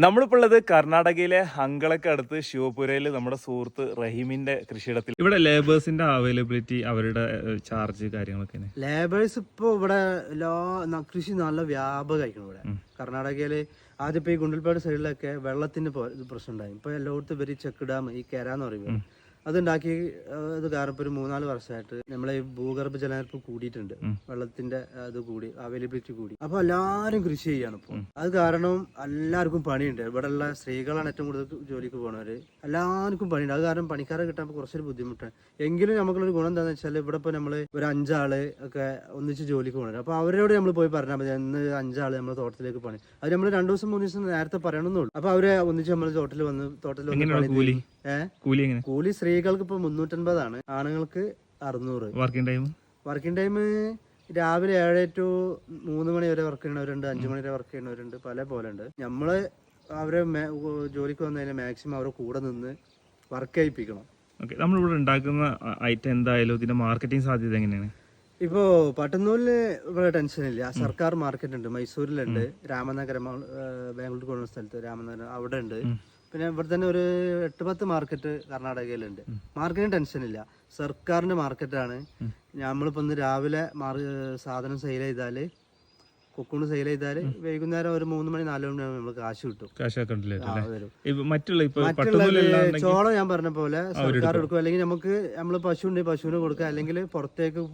നമ്മളിപ്പോൾ ഉള്ളത് കർണാടകയിലെ ഹങ്കളക്ക് അടുത്ത് ശിവപുരയിൽ നമ്മുടെ സുഹൃത്ത് റഹീമിന്റെ കൃഷിയിടത്തിൽ. ഇവിടെ ലേബേഴ്സിന്റെ അവൈലബിലിറ്റി അവരുടെ ചാർജ് കാര്യങ്ങളൊക്കെ ലേബേഴ്സ് ഇപ്പൊ ഇവിടെ എല്ലാ ന- കൃഷി നല്ല വ്യാപകമായിരിക്കണം ഇവിടെ. കർണാടകയിൽ ആദ്യം ഇപ്പൊ ഈ ഗുണ്ടൽപാട് സൈഡിലൊക്കെ വെള്ളത്തിന്റെ പ്രശ്നം ഉണ്ടായി ഇപ്പൊ എല്ലായിടത്തും ഇവർ ചെക്ക് ഡാം ഈ കെര എന്ന് പറയുമ്പോൾ അതുണ്ടാക്കി ഇത് കാരണം ഒരു മൂന്നാൽ വർഷമായിട്ട് നമ്മളെ ഈ ഭൂഗർഭ ജലനിരപ്പ് കൂടിയിട്ടുണ്ട് വെള്ളത്തിന്റെ അത് ഇത് കൂടി അവൈലബിലിറ്റി കൂടി. അപ്പൊ എല്ലാരും കൃഷി ചെയ്യാണ് ഇപ്പൊ. അത് കാരണം എല്ലാവർക്കും പണിയുണ്ട്. ഇവിടെ ഉള്ള സ്ത്രീകളാണ് ഏറ്റവും കൂടുതൽ ജോലിക്ക് പോണവര്. എല്ലാവർക്കും പണിയുണ്ട്. അത് കാരണം പണിക്കാരെ കിട്ടാൻ കുറച്ചൊരു ബുദ്ധിമുട്ടാണ്. എങ്കിലും നമുക്കുള്ളൊരു ഗുണം എന്താണെന്ന് വെച്ചാൽ ഇവിടെ ഇപ്പൊ നമ്മൾ ഒരു അഞ്ചാൾ ഒക്കെ ഒന്നിച്ച് ജോലിക്ക് പോകണം അപ്പൊ അവരോട് നമ്മൾ പോയി പറഞ്ഞാൽ മതി. ഇന്ന് അഞ്ചാൾ നമ്മൾ തോട്ടത്തിലേക്ക് പണി. അത് നമ്മൾ രണ്ടു ദിവസം മൂന്ന് ദിവസം നേരത്തെ പറയണമെന്നുള്ളൂ അപ്പൊ അവരെ ഒന്നിച്ച് നമ്മൾ വന്ന് തോട്ടത്തിൽ വന്ന് പണി കൂലി എങ്ങനെ? കൂലി സ്ത്രീകൾക്ക് ഇപ്പൊ മുന്നൂറ്റൻപതാണ്. ആണുങ്ങൾക്ക് അറുന്നൂറ്. Working time? വർക്കിംഗ് ടൈം രാവിലെ ഏഴ് ടു മൂന്ന് മണി വരെ വർക്ക് ചെയ്യണവരുണ്ട് അഞ്ചു മണി വരെ വർക്ക് ചെയ്യണവരുണ്ട് പല പോലെ ഉണ്ട് നമ്മൾ അവരെ ജോലിക്ക് വന്നതിന് മാക്സിമം അവരെ കൂടെ നിന്ന് വർക്ക് ചെയ്യിപ്പിക്കണം. ഓക്കെ. നമ്മളിവിടെ ഉണ്ടാക്കുന്ന ഐറ്റം എന്തായാലും ഇതിന്റെ മാർക്കറ്റിംഗ് സാധ്യത എങ്ങനെയാണ്? ഇപ്പോ പട്ടുന്നൂലിന് ഇവിടെ ടെൻഷൻ ഇല്ല. സർക്കാർ മാർക്കറ്റ് ഉണ്ട്. മൈസൂരിലുണ്ട്. രാമനഗരം ബാംഗ്ലൂർ പോകുന്ന സ്ഥലത്ത് രാമനഗരം അവിടെ ഉണ്ട് പിന്നെ ഇവിടെ തന്നെ ഒരു എട്ട് പത്ത് മാർക്കറ്റ് കർണാടകയിലുണ്ട്. മാർക്കറ്റിന് ടെൻഷൻ ഇല്ല. സർക്കാരിന്റെ മാർക്കറ്റാണ് നമ്മളിപ്പോ ഇന്ന് രാവിലെ സാധനം സെയിൽ ചെയ്താൽ കൊക്കൂണ് സെയിൽ ചെയ്താൽ വൈകുന്നേരം ഒരു മൂന്ന് മണി നാല് മണി നമ്മൾ കാശ് കിട്ടും. മറ്റുള്ള ചോളം ഞാൻ പറഞ്ഞ പോലെ സർക്കാർ കൊടുക്കും അല്ലെങ്കിൽ നമുക്ക് നമ്മൾ പശു ഉണ്ട് പശുവിന് കൊടുക്കുക. അല്ലെങ്കിൽ പുറത്തേക്ക്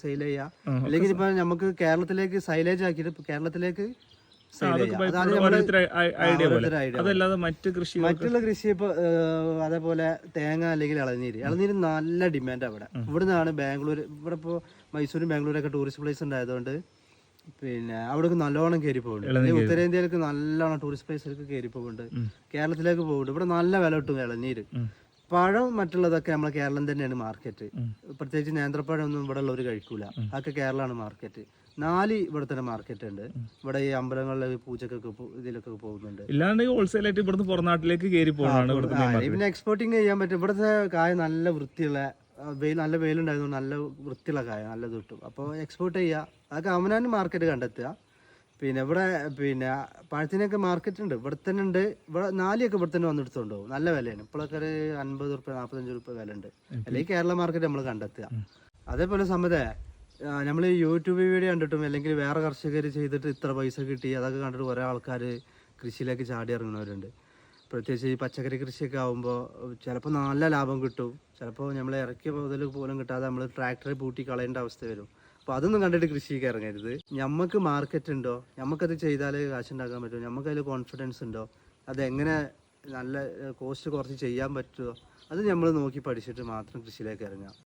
സെയിൽ ചെയ്യാം. അല്ലെങ്കിൽ ഇപ്പൊ നമുക്ക് കേരളത്തിലേക്ക് സൈലേജ് ആക്കിയിട്ട് കേരളത്തിലേക്ക് അതല്ലാതെ മറ്റ് കൃഷി മറ്റുള്ള കൃഷി ഇപ്പൊ അതേപോലെ തേങ്ങ അല്ലെങ്കിൽ ഇളനീര്. ഇളനീര് നല്ല ഡിമാൻഡ് അവിടെ ഇവിടുന്നാണ് ബാംഗ്ലൂർ ഇവിടെ ഇപ്പോ മൈസൂരും ബാംഗ്ലൂരൊക്കെ ടൂറിസ്റ്റ് പ്ലേസ് ഉണ്ടായതുകൊണ്ട് പിന്നെ അവിടേക്ക് നല്ലോണം കയറി പോകുന്നുണ്ട്. ഉത്തരേന്ത്യയിലേക്ക് നല്ലോണം ടൂറിസ്റ്റ് പ്ലേസിലേക്ക് കയറി പോകുന്നുണ്ട്. കേരളത്തിലേക്ക് പോകുന്നുണ്ട്. ഇവിടെ നല്ല വില കിട്ടും ഇളനീര്. പഴം മറ്റുള്ളതൊക്കെ നമ്മളെ കേരളം തന്നെയാണ് മാർക്കറ്റ് പ്രത്യേകിച്ച് നേന്ത്രപ്പഴം ഒന്നും ഇവിടെ ഉള്ളവർ കഴിക്കൂല. അതൊക്കെ കേരളമാണ് മാർക്കറ്റ് നാല് ഇവിടെ തന്നെ മാർക്കറ്റ് ഉണ്ട്. ഇവിടെ ഈ അമ്പലങ്ങളിലെ പൂജക്കൊക്കെ ഇതിലൊക്കെ പോകുന്നുണ്ട്. ഇല്ലാണ്ട് ഹോൾസെയിൽ ആയിട്ട് ഇവിടുന്ന് പുറം നാട്ടിലേക്ക് കയറി പോകുന്നതാണ്. പിന്നെ എക്സ്പോർട്ടിങ് ചെയ്യാൻ പറ്റും. ഇവിടുത്തെ കായ നല്ല വൃത്തിയുള്ള വെയിൽ നല്ല വെയിലുണ്ടായതുകൊണ്ട് നല്ല വൃത്തിയുള്ള കായ നല്ല കിട്ടും. അപ്പോൾ എക്സ്പോർട്ട് ചെയ്യുക അതൊക്കെ അവനാൻ മാർക്കറ്റ് കണ്ടെത്തുക. പിന്നെ ഇവിടെ പിന്നെ പഴത്തിനൊക്കെ മാർക്കറ്റ് ഉണ്ട്. ഇവിടെ തന്നെ ഉണ്ട്. ഇവിടെ നാലിയൊക്കെ ഇവിടെ തന്നെ വന്നെടുത്തോണ്ട്? പോകും നല്ല വിലയാണ്. ഇപ്പോഴൊക്കെ ഒരു അൻപത് റുപ്യ നാൽപ്പത്തഞ്ച് റുപ്യ വില ഉണ്ട് അല്ലെങ്കിൽ കേരള മാർക്കറ്റ് നമ്മൾ കണ്ടെത്തുക. അതേപോലെ സമ്മത. നമ്മൾ യൂട്യൂബ് വീഡിയോ കണ്ടിട്ടും അല്ലെങ്കിൽ വേറെ കർഷകർ ചെയ്തിട്ട് ഇത്ര പൈസ കിട്ടി അതൊക്കെ കണ്ടിട്ട് കുറേ ആൾക്കാർ കൃഷിയിലേക്ക് ചാടി ഇറങ്ങുന്നവരുണ്ട്. പ്രത്യേകിച്ച് ഈ പച്ചക്കറി കൃഷിയൊക്കെ ആകുമ്പോൾ ചിലപ്പോൾ നല്ല ലാഭം കിട്ടും. ചിലപ്പോൾ നമ്മൾ ഇറക്കിയ മുതൽ പോലും കിട്ടാതെ നമ്മൾ ട്രാക്ടറെ പൂട്ടി കളയേണ്ട അവസ്ഥ വരും. അപ്പോൾ അതൊന്നും കണ്ടിട്ട് കൃഷിക്ക് ഇറങ്ങരുത്. നമുക്ക് മാർക്കറ്റ് ഉണ്ടോ? നമുക്കത് ചെയ്താലേ കാശുണ്ടാക്കാൻ പറ്റുമോ നമുക്ക് അതിൽ കോൺഫിഡൻസ് ഉണ്ടോ? അതെങ്ങനെ നല്ല കോസ്റ്റ് കുറച്ച് ചെയ്യാൻ പറ്റുമോ അത് നമ്മൾ നോക്കി പഠിച്ചിട്ട് മാത്രം കൃഷിയിലേക്ക് ഇറങ്ങാം.